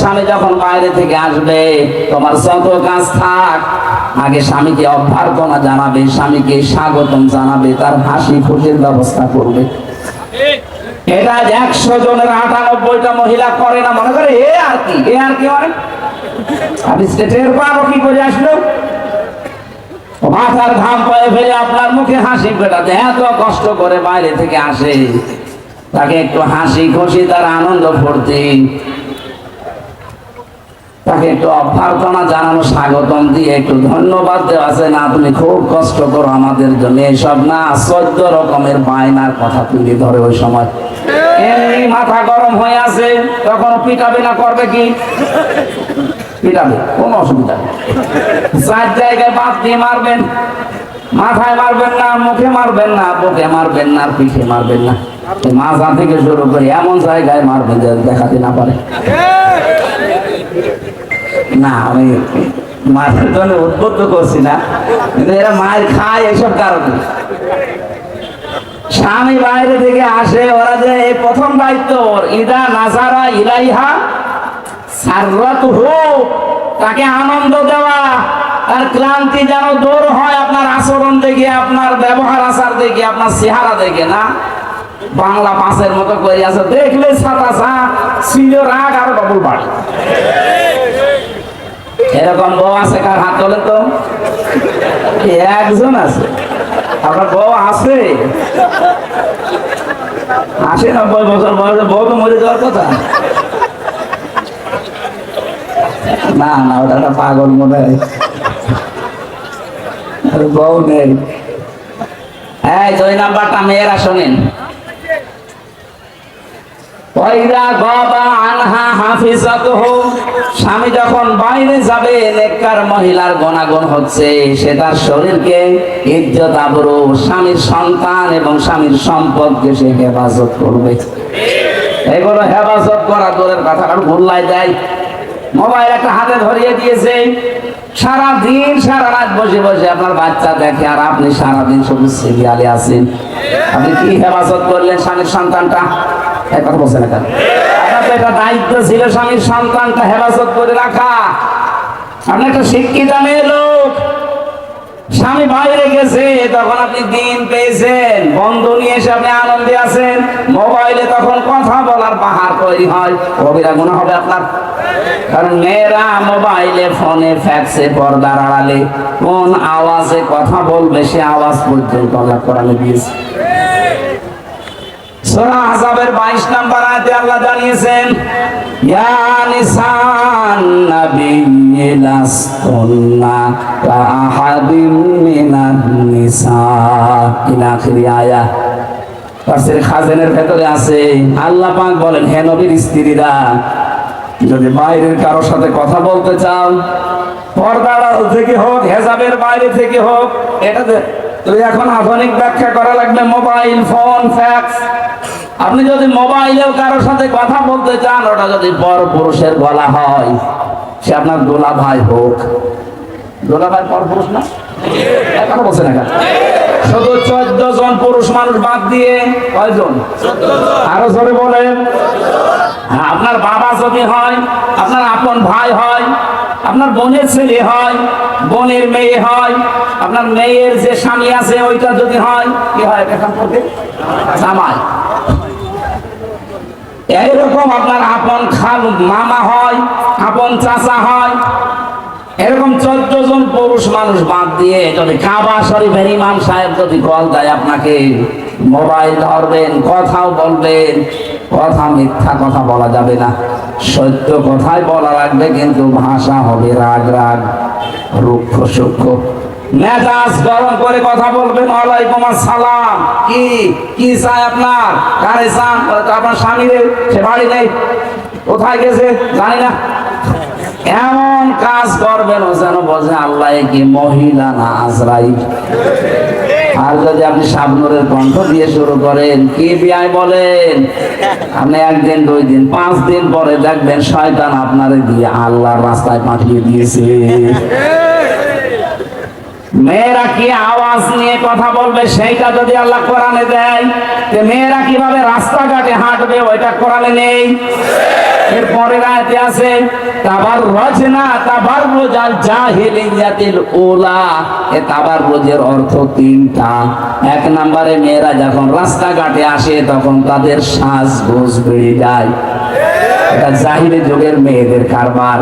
স্বামী যখন বাইরে থেকে আসবে, তোমার যত কাজ থাক, আগে স্বামীকে অভ্যর্থনা জানাবে, স্বামীকে স্বাগতম জানাবে, তার হাসি খুশির ব্যবস্থা করবে। এটা একশো জনের আটানব্বইটা মহিলা করে না, মনে করে এ আর কি, এ আর কি মানে? স্টেটের কি করে আসলো? মাথার ঘাম পায়ে ফেলে আপনার মুখে হাসি ফেটাতে, এত কষ্ট করে বাইরে থেকে আসে, তাকে একটু হাসি খুশি, তার আনন্দ ফুর্তি। তাকে একটু অভ্যর্থনা জানানো, স্বাগতম দিয়ে একটু ধন্যবাদ দেওয়া আছে। না, তুমি খুব কষ্ট করো আমাদের জন্য। এসব না চোদ্দ রকমের বায়নার কথা তুলে ধরে ওই সময়। এমনি মাথা গরম হয়ে আছে, তখন পিটাবে না, করবে কি? পিটাবে, কোনো অসুবিধা নেই। চার জায়গায় বাদ দিয়ে মারবেন, মাথায় মারবেন না, মুখে মারবেন না, বুকে মারবেন না, পিঠে মারবেন না। মাথা থেকে শুরু করে এমন জায়গায় মারবেন দেখাতে না পারে। না, আমি মায়ের জন্য উদ্বুদ্ধ করছি না, কিন্তু এরা মায়ের খায় এসব কারণে। স্বামী বাইরে থেকে আসে, ওরা যে এই প্রথম দায়িত্ব ওর, ইদা নাজারা ইলাইহা সাররাত তাকে আনন্দ দেওয়া আর ক্লান্তি যেন দূর হয় আপনার আচরণ দেখে, আপনার ব্যবহার আচার দেখে, আপনার চেহারা দেখে, না? বাংলা মাছের মতো করে আছে, দেখলে ছাতা চা, ছিল রাগ আর ডবল বাড়ি। এরকম বউ আছে কার হাত তোলে তো? একজন আছে? আপনার বউ আছে? আসে নব্বই বছর বয়সে বউ তো মরে যাওয়ার কথা। না না, ওটা পাগল মনে হয়। বউ নেই। এই, দুই নাম্বারটা মেয়েরা শোনেন। ওয়াইদা গাবা আনহা হাফিজাতুহু। স্বামী যখন বাইরে যাবে, নেককার মহিলার গণাগণ হচ্ছে, সে তার শরীরকে ইজ্জত, আবরু, স্বামীর সন্তান এবং স্বামীর সম্পদকে সে হেফাজত করবে। এগুলো হেফাজত করা দূরের কথা আর ভুল্লাই দেয়। মোবাইল একটা হাতে ধরিয়ে দিয়েছে। সারা দিন সারা রাত বসে বসে আপনার বাচ্চা দেখে, আর আপনি সারা দিন শুধু সিরিয়ালে আছেন। আপনি কি হেফাজত করলেন স্বামীর সন্তানটা? এই কথা বলছেন তো এটা দায়িত্ব ছিল স্বামীর সন্তানটা হেফাজত করে রাখা। আপনি একটা শিক্ষিত মেয়ে লোক। স্বামী বাইরে গেছে, তখন আপনি দিন পেয়েছেন। বন্ধু নিয়ে এসে আপনি আনন্দে আছেন। মোবাইলে তখন কথা বলার বাহার তৈরি হয়। কবিরা গুণা হবে আপনার। কারণ মেয়েরা মোবাইলে, ফোনে, ফ্যাক্সে, পর্দার আড়ালে কোন আওয়াজে কথা বলবে সে আওয়াজ পর্যন্ত আল্লাহ কোরআনে দিয়েছে। সূরা আযাবের 22 নম্বর আয়াতে আল্লাহ জানিয়েছেন খাজানের ভেতরে আছে, আল্লাহ পাক বলেন, হে নবীর স্ত্রীরা, যদি বাইরের কারোর সাথে কথা বলতে চাও, পর্দার থেকে হোক, হেজাবের বাইরে থেকে হোক এটাতে তুমি এখন আধুনিক ব্যাখ্যা করা লাগবে, মোবাইল, ফোন, ফ্যাক্স। আপনি যদি মোবাইলেও কারোর সাথে কথা বলতে চান ওটা যদি বড় পুরুষের গলা হয় সে আপনার দোলা ভাই হোক। দোলা ভাই পর পুরুষ না? কথা বলছে না? শুধু চোদ্দ জন পুরুষ মানুষ বাদ দিয়ে কয়জন? আরও জোরে বলেন। হ্যাঁ, আপনার বাবা যদি হয় আপনার আপন ভাই হয় আপনার বোনের ছেলে হয় বোনের মেয়ে হয় আপনার মেয়ের যে স্বামী আছে ওইটা যদি হয় কি হয়? এটা সম্পর্কে জামাই। এইরকম আপনার আপন খাল মামা হয়, আপন চাচা হয়। এরকম চোদ্দ জন পুরুষ মানুষ বাদ দিয়ে যদি কাবা শরীফের ইমাম সাহেব যদি কল দেয় আপনাকে, মোবাইল ধরবেন, কথাও বলবেন, কথা মিথ্যা কথা বলা যাবে না। সত্য কথাই বলা লাগবে, কিন্তু ভাষা হবে রাগ রাগ, রুক্ষ সূক্ষ্ম। মেজাজ গরম করে কথা বলবেন, ওয়ালাইকুম আসসালাম। কি কি চাই আপনার? কারে চান? আপনার স্বামী সে বাড়ি নেই। কোথায় গেছে? জানি না। এমন কাজ করবেন ও যেন বোঝে আল্লাহ কি মহিলা না আজরাই আর যদি আপনি শাবনুরের কণ্ঠ দিয়ে শুরু করেন, কি বিয়ায় বলেন? আপনি একদিন, দুই দিন, পাঁচ দিন পরে দেখবেন শয়তান আপনারে দিয়ে আল্লাহর রাস্তায় পাঠিয়ে দিয়েছে। মেয়েরা কি আওয়াজ নিয়ে কথা বলবে সেইটা যদি আল্লাহ কোরআনে দেয় যে মেয়েরা কীভাবে রাস্তাঘাটে হাঁটবে ওইটা কোরআনে নেই। আছে তাবার রজনা তাবার রোজাল ওলা এ তাবার রোজের অর্থ তিনটা। এক নম্বরে মেয়েরা যখন রাস্তাঘাটে আসে, তখন তাদের সাজগোজ বেড়ে যায়। এটা জাহিলি যুগের মেয়েদের কারবার।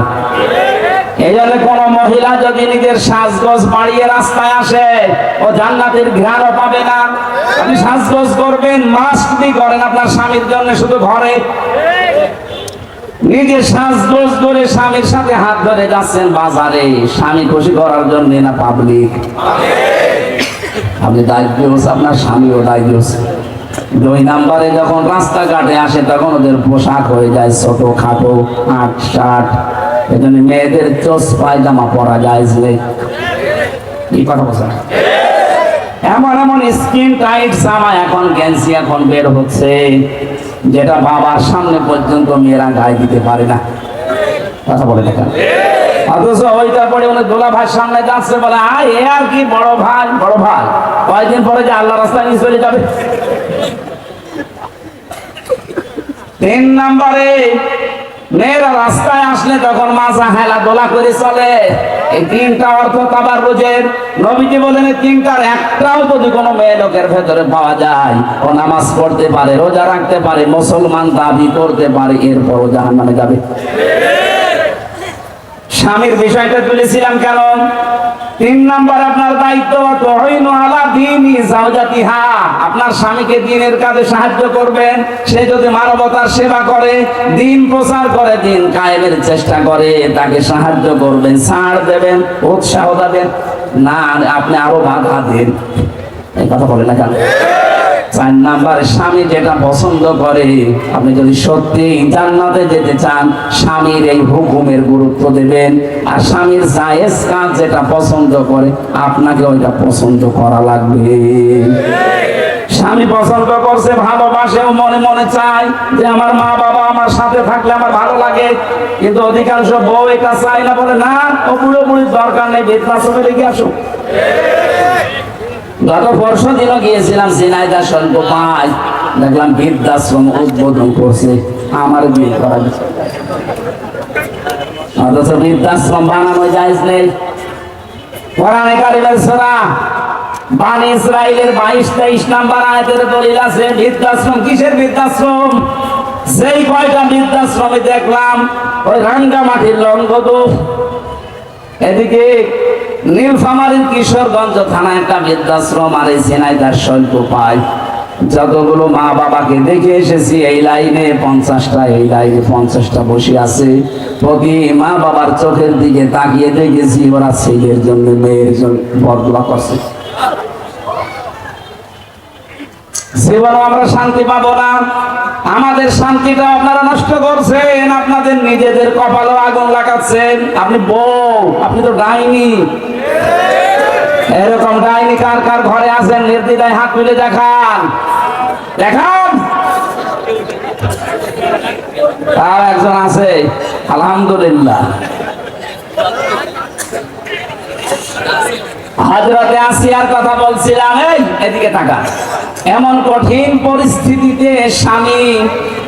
এই জন্য কোন মহিলা যদি নিজের সাজগোজ বাড়িয়ে রাস্তায় আসে, ও পাবে না। আপনি করবেন করেন আপনার স্বামীর জন্য শুধু ঘরে। স্বামীর সাথে হাত ধরে যাচ্ছেন বাজারে। স্বামী খুশি করার জন্য না পাবলিক আপনি দায়িত্ব আপনার স্বামীও দায়িত্ব দুই নাম্বারে যখন রাস্তাঘাটে আসে, তখন ওদের পোশাক হয়ে যায় ছোট, খাটো, আট শার্ট এজন্য মেয়েদের চোস পায়জামা পরা যায় যে। কি কথা বলছেন? এমন এমন স্কিন টাইট জামা এখন গেঞ্জি এখন বের হচ্ছে, যেটা বাবার সামনে পর্যন্ত মেয়েরা গায়ে দিতে পারে না। কথা বলে দেখেন। অথচ ওইটা পরে উনি দোলা ভাই সামনে যাচ্ছে বলে, আয়, এ আর কি বড় ভাই বড় ভাই। কয়েকদিন পরে যে আল্লাহ রাস্তায় নিয়ে চলে যাবে? তিন নম্বরে মেয়েরা রাস্তায় আসলে তখন মাজা হেলা দোলা করে চলে। এই তিনটা অর্থ তাবার রোজের নবীজি বলেন, এই তিনটার একটাও যদি কোনো মেয়ে লোকের ভেতরে পাওয়া যায়, ও নামাজ পড়তে পারে, রোজা রাখতে পারে, মুসলমান দাবি করতে পারে এরপর জাহান মানে যাবে। স্বামীর বিষয়টা তুলেছিলাম কেন? তিন নাম্বার আপনার দায়িত্ব আপনার স্বামীকে দিনের কাজে সাহায্য করবেন, সে যদি মানবতার সেবা করে, দিন প্রচার করে, দিন কায়েমের চেষ্টা করে, তাকে সাহায্য করবেন, ছাড় দেবেন, উৎসাহ দেবেন। না, আপনি আরও বাধা দেন। এই কথা বলে না কেন? চার নাম্বার স্বামী যেটা পছন্দ করে, আপনি যদি সত্যি জান্নাতে যেতে চান, স্বামীর এই হুকুমের গুরুত্ব দেবেন। আর স্বামীর জায়েজ কাজ যেটা পছন্দ করে, আপনাকে ওইটা পছন্দ করা লাগবে। স্বামী পছন্দ করছে, ভালোবাসেও মনে মনে চায় যে আমার মা বাবা আমার সাথে থাকলে আমার ভালো লাগে। কিন্তু অধিকাংশ বউ এটা চায় না, বলে, না ও পুরোপুরি দরকার নেই বেতনা ছবি লেগে আসো। গত পরশু দিনও গিয়েছিলাম সিনাইদা স্বল্প পাঁচ দেখলাম বৃদ্ধাশ্রম উদ্বোধন করছে, আমার বিয়ে করা অথচ বৃদ্ধাশ্রম বানানো যায় নেই। কোরআনে কারিমের সূরা, বানি ইসরাইলের 22 23 নাম্বার আয়াতের দলিল আছে, বৃদ্ধাশ্রম, কিসের বৃদ্ধাশ্রম? যেই কয়টা বৃদ্ধাশ্রমে দেখলাম, ওই রাঙ্গামাটির লঙ্গদু এদিকে নীলফামারীর কিশোরগঞ্জ থানা একটা বৃদ্ধাশ্রম আর এই সেনাইদার স্বল্প পায়। যতগুলো মা বাবাকে দেখে এসেছি, এই লাইনে পঞ্চাশটা, এই লাইনে পঞ্চাশটা বসে আছে। প্রতি মা বাবার চোখের দিকে তাকিয়ে দেখেছি, ওরা ছেলের জন্য, মেয়ের জন্য বদলা করছে। জীবনে আমরা শান্তি পাবো না। আমাদের শান্তিটা আপনারা নষ্ট করছেন, আপনাদের নিজেদের কপালও আগুন লাগাচ্ছেন। আপনি বউ, আপনি তো ডাইনি। এরকম ডাইনি কার কার ঘরে আছেন? নির্দিদায় হাত তুলে দেখান। দেখান। আর একজন আছে। আলহামদুলিল্লাহ। হাজরাতে আসিয়ার কথা বলছিলাম এদিকে তাকা এমন কঠিন পরিস্থিতিতে স্বামী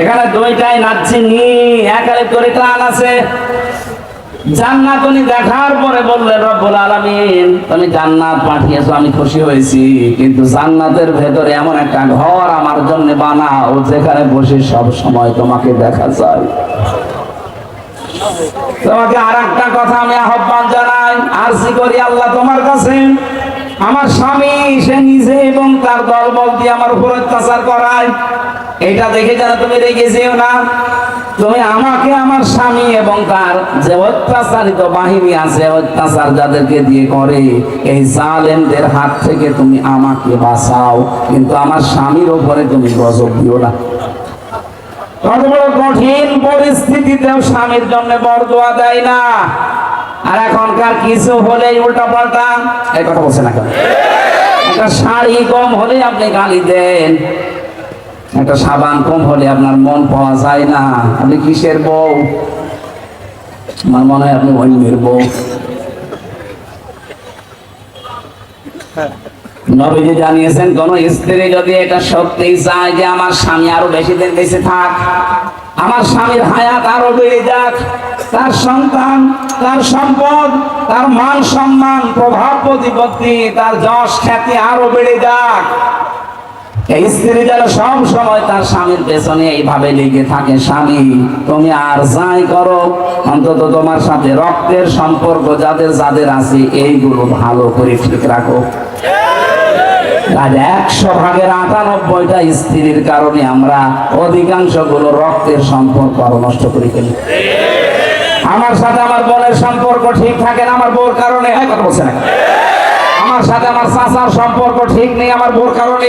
এখানে দুইটাই নাচছি নি, একালে করে টান আছে। জান্নাত উনি দেখার পরে বললেন রব্বুল আলামিন, তুমি জান্নাত পাঠিয়েছো, আমি খুশি হয়েছি। কিন্তু জান্নাতের ভেতরে এমন একটা ঘর আমার জন্য বানাও, যেখানে বসে সব সময় তোমাকে দেখা যায়। তোমাকে আর একটা কথা আমি আহ্বান জানাই, আরজি করি আল্লাহ তোমার কাছে। আমার স্বামী, সে নিজে এবং তার দলবল দিয়ে আমার উপর অত্যাচার করায়। এটা দেখে যেন তুমি রেগে যেও না। তুমি আমাকে, আমার স্বামী এবং তার যে অত্যাচারিত বাহিনী আছে অত্যাচার যাদেরকে দিয়ে করে, এই জালেমদের হাত থেকে তুমি আমাকে বাঁচাও। কিন্তু আমার স্বামীর উপরে তুমি গজব দিও না। কত বড় কঠিন পরিস্থিতিতেও স্বামীর জন্য বরদোয়া দেয় না। আর এখনকার কিছু হলেই উল্টা পাল্টা এই কথা বলছে না কেন? একটা শাড়ি কম হলে আপনি গালি দেন। একটা সাবান কম হলে আপনার মন পাওয়া যায় না। আপনি কিসের বউ? আমার মনে হয় আপনি অন্যের বউ। নবীজি জানিয়েছেন, কোন স্ত্রী যদি এটা সত্যি চায় যে আমার স্বামী আরও বেশি দিন থাক, আমার স্বামীর হায়াত আরও বেড়ে যাক, তার সন্তান, তার সম্পদ, তার মান সম্মান, প্রভাব প্রতিপত্তি, তার যশ খ্যাতি আরও বেড়ে যাক। এই স্ত্রী যেন সব সময় তার স্বামীর পেছনে এইভাবে লেগে থাকে, স্বামী, তুমি আর যাই করো, অন্তত তোমার সাথে রক্তের সম্পর্ক যাদের যাদের আছে, এইগুলো ভালো করে ঠিক রাখো। আজ একশো ভাগের আটানব্বইটা স্ত্রীর কারণে আমরা অধিকাংশগুলো রক্তের সম্পর্ক আরও নষ্ট করে ফেলি। আমার সাথে আমার বোনের সম্পর্ক ঠিক থাকে না, আমার বোর কারণে, হয়, কথা বলছে না আমার সাথে আমার চাচার সম্পর্ক ঠিক নেই, আমার বোর কারণে।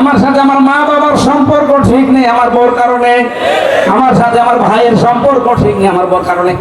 আমার সাথে আমার মা বাবার সম্পর্ক ঠিক নেই, আমার বোর কারণে। আমার সাথে আমার ভাইয়ের সম্পর্ক ঠিক নেই, আমার বোর কারণে।